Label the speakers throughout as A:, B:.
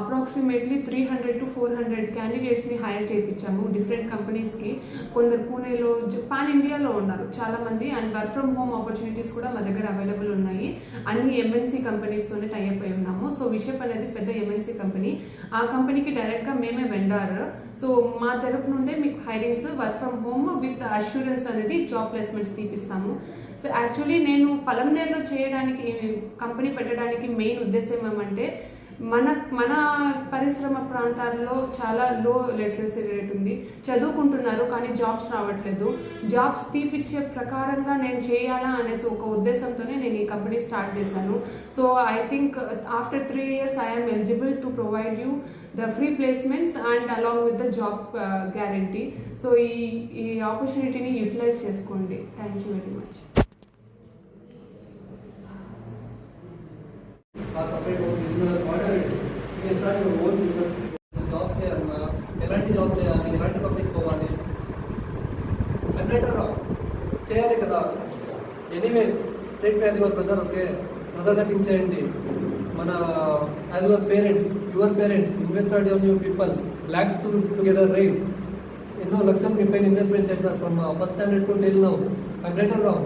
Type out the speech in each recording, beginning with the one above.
A: Approximately three hundred to four hundred క్యాండిడేట్స్ని hire చేయించాము different కంపెనీస్కి కొందరు పూణేలో పాన్ ఇండియాలో ఉన్నారు చాలామంది and work from home opportunities కూడా మా దగ్గర అవైలబుల్ ఉన్నాయి. అన్ని ఎంఎన్సీ కంపెనీస్తోనే టైఅప్ అయి ఉన్నాము. సో విషప్ అనేది పెద్ద ఎంఎన్సీ కంపెనీ ఆ కంపెనీకి డైరెక్ట్గా మేమే వెండార్ సో మా తరపు నుండే మీకు hirings work from home with assurance అనేది జాబ్ ప్లేస్మెంట్స్ తీపిస్తాము. సో యాక్చువల్లీ నేను పలంనేరులో చేయడానికి కంపెనీ పెట్టడానికి మెయిన్ ఉద్దేశం ఏమంటే మన మన పరిశ్రమ ప్రాంతాల్లో చాలా లో లిటరసీ రేట్ ఉంది. చదువుకుంటున్నారు కానీ జాబ్స్ రావట్లేదు. జాబ్స్ తీపిచ్చే ప్రకారంగా నేను చేయాలా అనేసి ఒక ఉద్దేశంతోనే నేను ఈ కంపెనీ స్టార్ట్ చేశాను. So I think after three years I'm eligible to provide you the free placements and along with the job guarantee so ఈ ఈ ఆపర్చునిటీని యూటిలైజ్ చేసుకోండి. థ్యాంక్ యూ వెరీ మచ్
B: ఆ సపరేట్ ఒక బిజినెస్ జాబ్ చేయాలన్నా ఎలాంటి job చేయాలి ఎలాంటి కంపెనీకి పోవాలి? ఎట్లెటర్ చేయాలి కదా. Anyways take as your brother okay బ్రదర్గా think చేయండి. మన as your parents your parents invested on your people lakhs to together right ఎన్నో లక్షలు మీ పైన ఇన్వెస్ట్మెంట్ చేసినారు from first standard to till now I'm Rao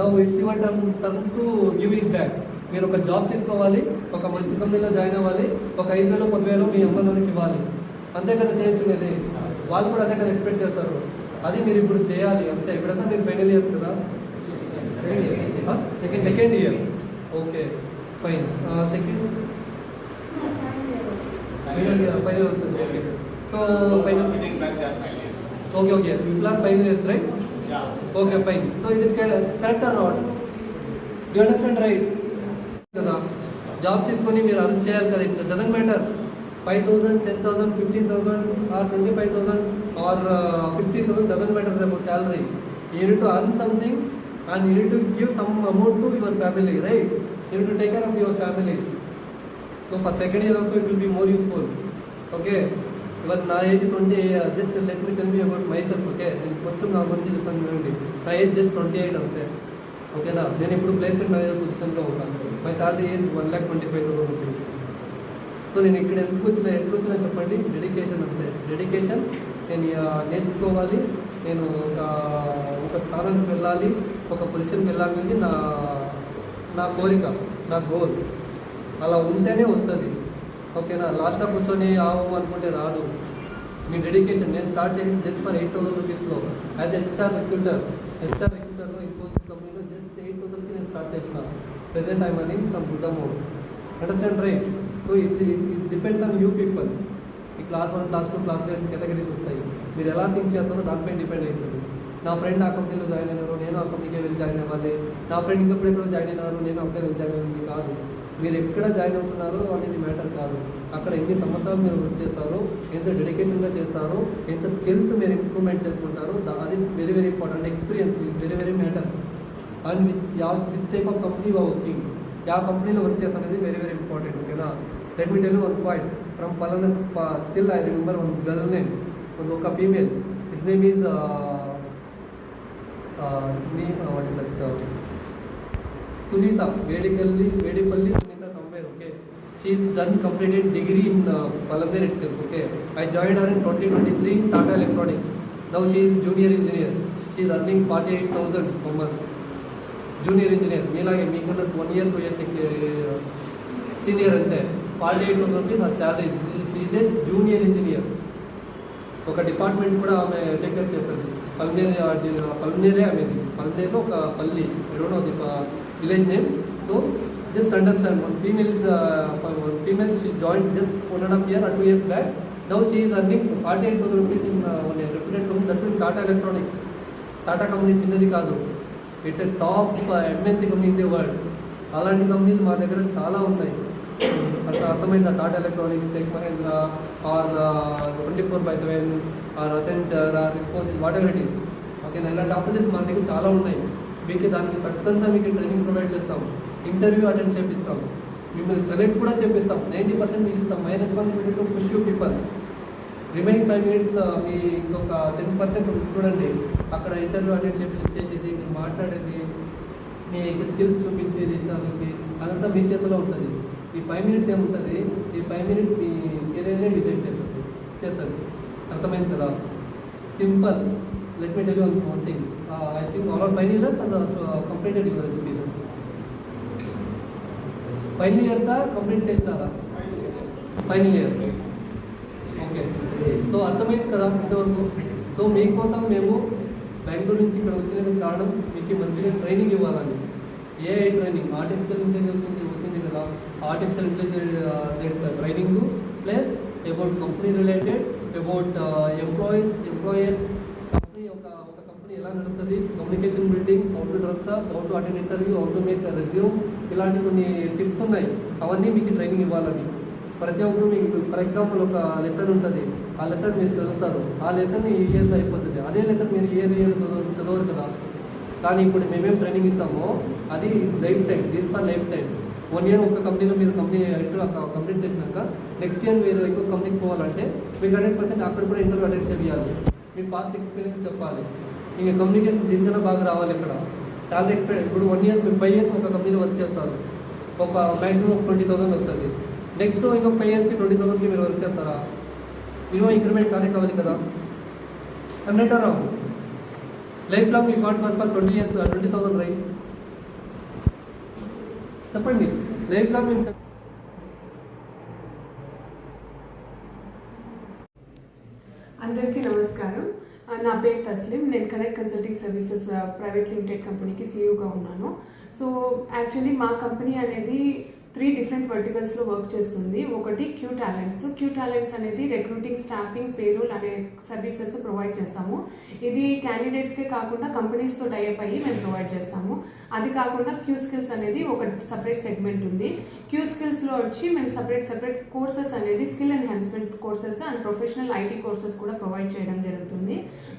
B: now it's your turn turn to give it back మీరు ఒక job తీసుకోవాలి ఒక మంచి కంపెనీలో జాయిన్ అవ్వాలి ఒక ఐదు వేలు పదివేలు మీ అమ్మలోనికి ఇవ్వాలి. అంతే కదా చేయించుకునేది వాళ్ళు కూడా అదే కదా ఎక్స్పెక్ట్ చేస్తారు. అది మీరు ఇప్పుడు చేయాలి అంతే. ఇప్పుడంతా మీరు ఫైనల్ ఇయర్స్ కదా? Second second year okay fine second final year final okay so final okay okay you plan final years right okay fine so ఇది correct or not you understand right కదా? జాబ్ తీసుకొని మీరు earn చేయాలి కదా? It doesn't matter five thousand ten thousand fifteen thousand or twenty five thousand or fifty thousand doesn't matter about salary you to earn something and you need to give some amount to your family right you to take care of your family so for second year also it will be more useful okay ఇవర్ నా age twenty just let me tell me about myself okay నేను కొంచెం నా గురించి చెప్తాను చూడండి. నా age just twenty eight అంతే ఓకేనా నేను ఇప్పుడు ప్లేస్మెంట్ మేనేజర్ పొజిషన్లో ఉంటాను. My salary is one lakh twenty five thousand rupees. So నేను ఇక్కడ ఎందుకు వచ్చిన ఎందుకు వచ్చినా చెప్పండి. డెడికేషన్ అంతే. డెడికేషన్ నేను నేర్చుకోవాలి. నేను ఒక ఒక స్థానానికి వెళ్ళాలి. ఒక పొజిషన్కి వెళ్ళాలనేది నా నా కోరిక నా గోల్ అలా ఉంటేనే వస్తుంది. ఓకేనా? లాస్ట్లో కూర్చొని ఆవు అనుకుంటే రాదు. మీ డెడికేషన్ నేను స్టార్ట్ చేసింది జస్ట్ ఫర్ ఎయిట్ థౌసండ్ రూపీస్లో యాజ్ హెచ్ఆర్ రిక్రూటర్ హెచ్ఆర్ రిక్రూటర్లో ఇన్ఫోసిస్ కంపెనీలో జస్ట్ ఎయిట్ థౌసండ్కి నేను స్టార్ట్ చేసిన టైం అని some good amount understand right so it's it depends on you people ఈ class one class two class three categories వస్తాయి మీరు ఎలా థింక్ చేస్తారో దానిపై డిపెండ్ అవుతుంది నా ఫ్రెండ్ ఆ కంపెనీలో జాయిన్ అయినారు నేను ఆ కంపెనీకే వెళ్ళి జాయిన్ అవ్వాలి. నా ఫ్రెండ్ ఇంకప్పుడు ఎక్కడో జాయిన్ అయినారు నేను అక్కడే వెళ్ళి జాయిన్ అవ్వాలి కాదు. మీరు ఎక్కడ జాయిన్ అవుతున్నారో అనేది మ్యాటర్ కాదు. అక్కడ ఎన్ని సంవత్సరాలు మీరు వర్క్ చేస్తారో ఎంత డెడికేషన్గా చేస్తారో ఎంత స్కిల్స్ మీరు ఇంప్రూవ్మెంట్ చేసుకుంటారో అది very very important experience very very matter and which yeah which type of company working yeah కంపెనీలో వర్క్ చేస్తాం అనేది వెరీ వెరీ ఇంపార్టెంట్ ఓకేనా let me tell one point from పలన still I remember one girl name ఒక female his name is what is that Sunitha Vedikalli Vedipalli Sunitha somewhere okay she's done completed degree in Palamaner itself okay I join her in twenty twenty three in Tata electronics now she's junior engineer she's earning forty eight thousand per month junior engineer మీలాగే మీకున్న one year two years senior అంతే forty eight thousand rupees ఆ salary is junior engineer ఒక department కూడా ఆమె take care చేస్తుంది. పల్నేరి పల్నేరే ఆమెది. పల్నేరులో ఒక పల్లి don't know the village name so just understand one females one female she join just one and half year two years back now she is earning forty eight thousand rupees in one year company that Tata electronics Tata company చిన్నది కాదు. It's a top MNC company in the world అలాంటి కంపెనీలు మా దగ్గర చాలా ఉన్నాయి. అట్లా అర్థమైందా? Tata electronics tech Mahindra or twenty four by seven or Accenture or Infosys whatever it is okay ఇలాంటి ఆపర్చునిటీస్ మా దగ్గర చాలా ఉన్నాయి. మీకు దానికి తగ్గంతా మీకు ట్రైనింగ్ ప్రొవైడ్ చేస్తాం. ఇంటర్వ్యూ అటెండ్ చేపిస్తాం. మిమ్మల్ని సెలెక్ట్ కూడా చేపిస్తాం. నైంటీ పర్సెంట్ మీకు ఇస్తాం. My responsibility to push you people remaining five minutes మీ ఇంకొక టెన్ పర్సెంట్ చూడండి. అక్కడ ఇంటర్వ్యూ అటెండ్ చేసి చేసేది మీరు మాట్లాడేది మీ స్కిల్స్ చూపించేది చదువుకి అదంతా మీ చేతిలో ఉంటుంది. ఈ ఫైవ్ మినిట్స్ ఏముంటుంది? ఈ ఫైవ్ మినిట్స్ మీ కెరీర్నే డిసైడ్ చేస్తుంది చేస్తుంది. అర్థమైంది కదా? Simple let me tell you one thing I think all are five years and completed your education final ఇయర్సా complete చేసినారా? ఫైనల్ ఇయర్స్ ఓకే సో అర్థమైంది కదా ఇంతవరకు? సో మీకోసం మేము బెంగళూరు నుంచి ఇక్కడ వచ్చినందుకు కారణం మీకు మంచిగా ట్రైనింగ్ ఇవ్వాలని ఏఐ ట్రైనింగ్ ఆర్టిఫిషియల్ ఇంటెలిజెన్స్ వచ్చింది కదా. Artificial intelligence training plus about company related about employees employers company ఒక ఒక కంపెనీ ఎలా నడుస్తుంది communication building how to dress up how to attend interview how to make resume ఇలాంటి కొన్ని tips ఉన్నాయి. అవన్నీ మీకు ట్రైనింగ్ ఇవ్వాలని ప్రతి ఒక్కరు మీకు ఫర్ ఎగ్జాంపుల్ ఒక లెసన్ ఉంటుంది. ఆ లెసన్ మీరు చదువుతారు. ఆ లెసన్ ఈ ఇయర్లో అయిపోతుంది. అదే లెసన్ మీరు ఇయర్ ఇయర్ చదువు చదవరు కదా. కానీ ఇప్పుడు మేమేం ట్రైనింగ్ ఇస్తామో అది లైఫ్ టైం దీని for life time one year ఒక కంపెనీలో మీరు కంపెనీ ఇంటర్వ్యూ కంప్లీట్ చేసినాక నెక్స్ట్ ఇయర్ మీరు ఇంకో కంపెనీకి పోవాలంటే మీకు హండ్రెడ్ పర్సెంట్ అక్కడ కూడా ఇంటర్వ్యూ అటెండ్ చేయాలి. మీ పాస్ట్ ఎక్స్పీరియన్స్ చెప్పాలి. ఇంకా కమ్యూనికేషన్ దీనికన్నా బాగా రావాలి ఇక్కడ. చాలా ఎక్స్పీరియన్స్ ఇప్పుడు వన్ ఇయర్ మీరు ఫైవ్ ఇయర్స్ ఒక కంపెనీలో వర్క్ చేస్తారు. ఒక మ్యాక్సిమం ట్వంటీ థౌసండ్ వస్తుంది. నెక్స్ట్ ఇంకొక ఫైవ్ ఇయర్స్కి ట్వంటీ థౌసండ్కి మీరు వర్క్ చేస్తారా? మినిమం ఇంక్రిమెంట్ కానీ కావాలి కదా. అన్నట్టు రావు life long me can't work for twenty years twenty thousand right చెప్పండి. లైఫ్ లాంగ్ మీ
A: అందరికీ నమస్కారం. Uh, నా పేరు తస్లిం. నేను Connect consulting services private limited కంపెనీకి సీఈఓగా ఉన్నాను. సో యాక్చువల్లీ మా కంపెనీ అనేది త్రీ డిఫరెంట్ వర్టికల్స్లో వర్క్ చేస్తుంది. ఒకటి క్యూ టాలెంట్స్. క్యూ టాలెంట్స్ అనేది రిక్రూటింగ్ స్టాఫింగ్ పేరోల్ అనే సర్వీసెస్ ప్రొవైడ్ చేస్తాము. ఇది క్యాండిడేట్స్కే కాకుండా కంపెనీస్తో టైప్ అయ్యి మేము ప్రొవైడ్ చేస్తాము. అది కాకుండా క్యూ స్కిల్స్ అనేది ఒక సపరేట్ సెగ్మెంట్ ఉంది. క్యూ స్కిల్స్లో వచ్చి మేము సపరేట్ సపరేట్ కోర్సెస్ అనేది skill enhancement courses and professional IT courses కూడా ప్రొవైడ్ చేయడం జరుగుతుంది.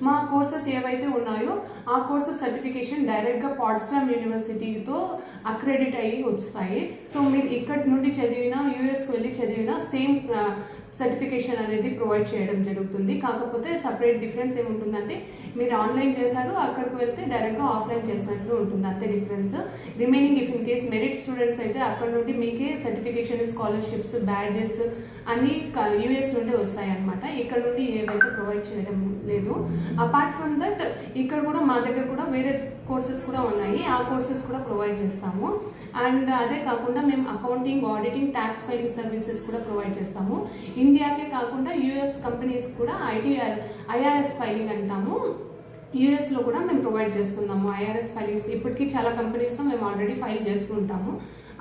A: మా కోర్సెస్ ఏవైతే ఉన్నాయో ఆ కోర్సెస్ సర్టిఫికేషన్ డైరెక్ట్గా పాట్స్టామ్ యూనివర్సిటీతో అక్రెడిట్ అయ్యి వస్తాయి. సో మీరు ఇక్కడి నుండి చదివినా యూఎస్కి వెళ్ళి చదివినా సేమ్ సర్టిఫికేషన్ అనేది ప్రొవైడ్ చేయడం జరుగుతుంది. కాకపోతే సపరేట్ డిఫరెన్స్ ఏముంటుందంటే మీరు ఆన్లైన్ చేశారు అక్కడికి వెళ్తే డైరెక్ట్గా ఆఫ్లైన్ చేసినట్లు ఉంటుంది. అంతే difference remaining if in case merit students అయితే అక్కడ నుండి మీకే సర్టిఫికేషన్ స్కాలర్షిప్స్ బ్యాడ్జెస్ అన్నీ యూఎస్ నుండి వస్తాయి అనమాట ఇక్కడ నుండి ఏవైతే ప్రొవైడ్ చేయడం లేదు. అపార్ట్ ఫ్రమ్ దట్ ఇక్కడ కూడా మా దగ్గర కూడా వేరే కోర్సెస్ కూడా ఉన్నాయి. ఆ కోర్సెస్ కూడా ప్రొవైడ్ చేస్తాము. అండ్ అదే కాకుండా మేము accounting auditing tax filing services కూడా ప్రొవైడ్ చేస్తాము. ఇండియాకే కాకుండా యూఎస్ కంపెనీస్ కూడా ఐటీఆర్ ఐఆర్ఎస్ ఫైలింగ్ అంటాము. యూఎస్లో కూడా మేము ప్రొవైడ్ చేస్తున్నాము. ఐఆర్ఎస్ ఫైలింగ్స్ ఇప్పటికీ చాలా కంపెనీస్తో మేము ఆల్రెడీ ఫైల్ చేస్తుంటాము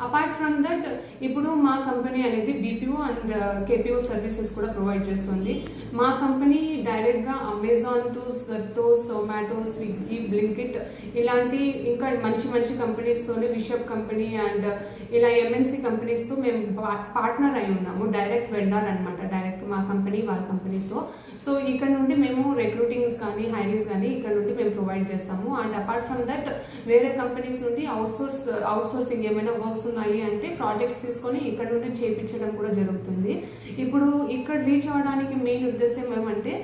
A: అపార్ట్ ఫ్రమ్ దట్ ఇప్పుడు మా కంపెనీ అనేది బీపీఓ అండ్ కేపీఓ సర్వీసెస్ కూడా ప్రొవైడ్ చేస్తుంది. మా కంపెనీ డైరెక్ట్గా Amazon to Zepto Zomato Swiggy Blinkit ఇలాంటి ఇంకా మంచి మంచి కంపెనీస్తోనే బిషప్ కంపెనీ అండ్ ఇలా ఎంఎన్సీ కంపెనీస్తో మేము పార్ట్నర్ అయి ఉన్నాము. డైరెక్ట్ వెండార్ అనమాట డైరెక్ట్ మా కంపెనీ వాళ్ళ కంపెనీతో సో ఇక్కడ నుండి మేము రిక్రూటింగ్స్ కానీ హైరింగ్స్ కానీ ఇక్కడ నుండి మేము ప్రొవైడ్ చేస్తాము. అండ్ అపార్ట్ ఫ్రమ్ దట్ వేరే కంపెనీస్ నుండి అవుట్సోర్స్ అవుట్సోర్సింగ్ ఏమైనా వర్క్స్ ఉన్నాయి అంటే ప్రాజెక్ట్స్ తీసుకొని ఇక్కడ నుండి చేయించడం కూడా జరుగుతుంది. ఇప్పుడు ఇక్కడ రీచ్ అవ్వడానికి మెయిన్ ఉద్దేశం ఏమంటే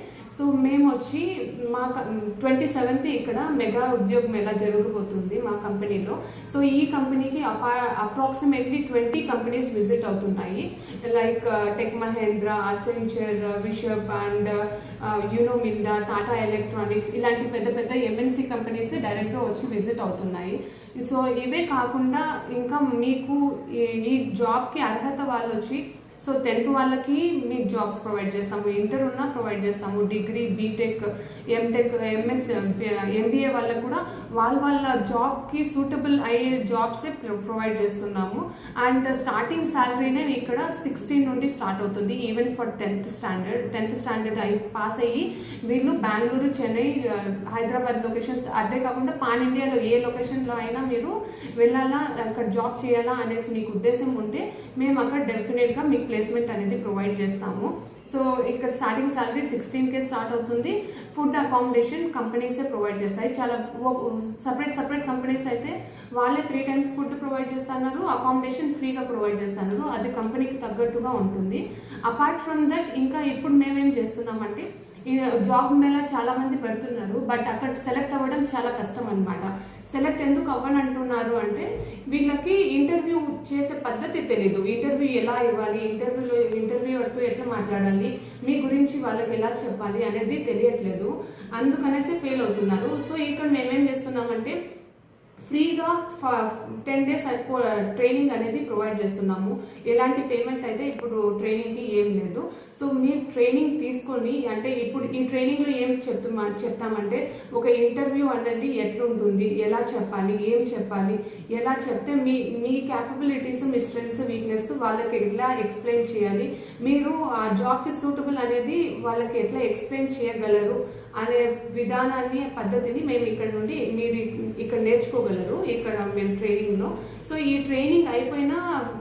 A: సో మేము వచ్చి మా ట్వంటీ సెవెంత్ ఇక్కడ మెగా ఉద్యోగం ఎలా జరగబోతుంది మా కంపెనీలో. సో ఈ కంపెనీకి అపా అప్రాక్సిమేట్లీ ట్వంటీ కంపెనీస్ విజిట్ అవుతున్నాయి. Like uh, tech Mahindra Accenture విషప్ and Uno Minda Tata electronics ఇలాంటి పెద్ద పెద్ద ఎంఎన్సీ కంపెనీస్ డైరెక్ట్గా వచ్చి విజిట్ అవుతున్నాయి. సో ఇవే కాకుండా ఇంకా మీకు ఈ- ఈ జాబ్కి అర్హత వాళ్ళు వచ్చి సో టెన్త్ వాళ్ళకి మీకు జాబ్స్ ప్రొవైడ్ చేస్తాము ఇంటర్ ఉన్నా ప్రొవైడ్ చేస్తాము degree BTech MTech MS MBA వాళ్ళకు కూడా వాళ్ళ వాళ్ళ జాబ్కి సూటబుల్ అయ్యే జాబ్సే ప్రొవైడ్ చేస్తున్నాము. అండ్ స్టార్టింగ్ శాలరీనే ఇక్కడ సిక్స్టీన్ నుండి స్టార్ట్ అవుతుంది even for tenth standard. Tenth standard అయి పాస్ అయ్యి వీళ్ళు బెంగళూరు చెన్నై హైదరాబాద్ లొకేషన్స్ అదే కాకుండా పాన్ ఇండియాలో ఏ లొకేషన్లో అయినా మీరు వెళ్ళాలా అక్కడ జాబ్ చేయాలా అనేసి మీకు ఉద్దేశం ఉంటే మేము అక్కడ డెఫినెట్గా మీకు ప్లేస్మెంట్ అనేది ప్రొవైడ్ చేస్తాము. సో ఇక్కడ starting salary sixteen K start అవుతుంది. ఫుడ్ అకామిడేషన్ కంపెనీసే ప్రొవైడ్ చేస్తాయి. చాలా సపరేట్ సపరేట్ కంపెనీస్ అయితే వాళ్ళే త్రీ టైమ్స్ ఫుడ్ ప్రొవైడ్ చేస్తున్నారు. అకామిడేషన్ ఫ్రీగా ప్రొవైడ్ చేస్తున్నారు. అది కంపెనీకి తగ్గట్టుగా ఉంటుంది. అపార్ట్ ఫ్రమ్ దట్ ఇంకా ఇప్పుడు మేమేం చేస్తున్నామంటే జాబ్ మేళ చాలా మంది పెడుతున్నారు బట్ అక్కడ సెలెక్ట్ అవ్వడం చాలా కష్టం అనమాట సెలెక్ట్ ఎందుకు అవ్వనంటున్నారు అంటే వీళ్ళకి ఇంటర్వ్యూ చేసే పద్ధతి తెలీదు. ఇంటర్వ్యూ ఎలా ఇవ్వాలి ఇంటర్వ్యూలో ఇంటర్వ్యూవర్తో ఎట్లా మాట్లాడాలి మీ గురించి వాళ్ళకి ఎలా చెప్పాలి అనేది తెలియట్లేదు. అందుకనేసి ఫెయిల్ అవుతున్నారు. సో ఇక్కడ మేమేం చేస్తున్నామంటే ఫ్రీగా టెన్ డేస్ ట్రైనింగ్ అనేది ప్రొవైడ్ చేస్తున్నాము. ఎలాంటి పేమెంట్ అయితే ఇప్పుడు ట్రైనింగ్కి ఏం లేదు. సో మీరు ట్రైనింగ్ తీసుకొని అంటే ఇప్పుడు ఈ ట్రైనింగ్లో ఏం చెప్తున్నా చెప్తామంటే ఒక ఇంటర్వ్యూ అన్నది ఎట్లుంటుంది ఎలా చెప్పాలి ఏం చెప్పాలి ఎలా చెప్తే మీ మీ క్యాపబిలిటీస్ మీ స్ట్రెంగ్స్ వీక్నెస్ వాళ్ళకి ఎట్లా ఎక్స్ప్లెయిన్ చేయాలి మీరు ఆ జాబ్కి సూటబుల్ అనేది వాళ్ళకి ఎట్లా ఎక్స్ప్లెయిన్ చేయగలరు అనే విధానాన్ని పద్ధతిని మేము ఇక్కడ నుండి మీరు ఇక్కడ నేర్చుకోగలరు. ఇక్కడ మేము ట్రైనింగ్లో సో ఈ ట్రైనింగ్ అయిపోయిన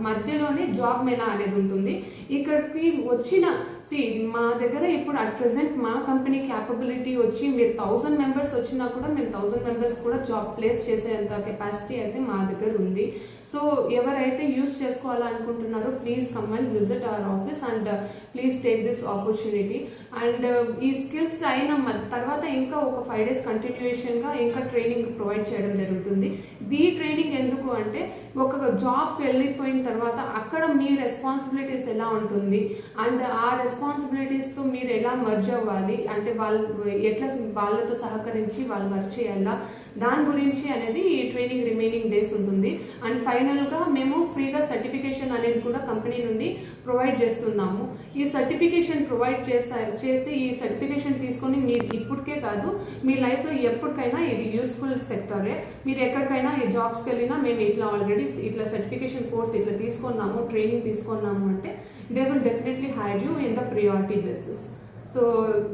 A: మధ్యలోనే జాబ్ మేళా అనేది ఉంటుంది. ఇక్కడికి వచ్చిన సి మా దగ్గర ఇప్పుడు అట్ ప్రజెంట్ మా కంపెనీ క్యాపబిలిటీ వచ్చి మీరు థౌజండ్ మెంబర్స్ వచ్చినా కూడా మేము థౌజండ్ మెంబర్స్ కూడా జాబ్ ప్లేస్ చేసేంత కెపాసిటీ అయితే మా దగ్గర ఉంది. సో ఎవరైతే use చేసుకోవాలనుకుంటున్నారో please come and visit our office and please take this opportunity and ఈ స్కిల్స్ అయిన మ- తర్వాత ఇంకా ఒక ఫైవ్ డేస్ కంటిన్యూషన్గా ఇంకా ట్రైనింగ్ ప్రొవైడ్ చేయడం జరుగుతుంది. దీ ట్రైనింగ్ ఎందుకు అంటే ఒక జాబ్కి వెళ్ళిపోయిన తర్వాత అక్కడ మీ రెస్పాన్సిబిలిటీస్ ఎలా ఉంటుంది? అండ్ ఆ రెస్పాన్సిబిలిటీస్తో మీరు ఎలా మర్జ్ అవ్వాలి? అంటే వాళ్ళు ఎట్లా వాళ్ళతో సహకరించి వాళ్ళు మర్జ్ చేయాలా? దాని గురించి అనేది ఈ ట్రైనింగ్ రిమైనింగ్ డేస్ ఉంటుంది. అండ్ ఫైనల్గా మేము ఫ్రీగా సర్టిఫికేషన్ అనేది కూడా కంపెనీ నుండి ప్రొవైడ్ చేస్తున్నాము. ఈ సర్టిఫికేషన్ ప్రొవైడ్ చేస్తా చేసి ఈ సర్టిఫికేషన్ తీసుకొని మీరు ఇప్పటికే కాదు మీ లైఫ్లో ఎప్పటికైనా ఇది యూస్ఫుల్ సెక్టరే. మీరు ఎక్కడికైనా ఈ జాబ్స్కి వెళ్ళినా మేము ఇట్లా ఆల్రెడీ ఇట్లా సర్టిఫికేషన్ కోర్స్ ఇట్లా తీసుకున్నాము ట్రైనింగ్ తీసుకున్నాము అంటే they will definitely hire you in the priority basis so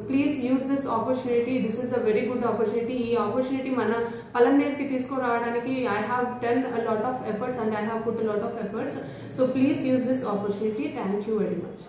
A: please use this opportunity this is a very good opportunity ఈ ఆపర్చునిటీ మన పలంనేరుకి తీసుకురావడానికి I have done a lot of efforts and I have put a lot of efforts so please use this opportunity thank you very much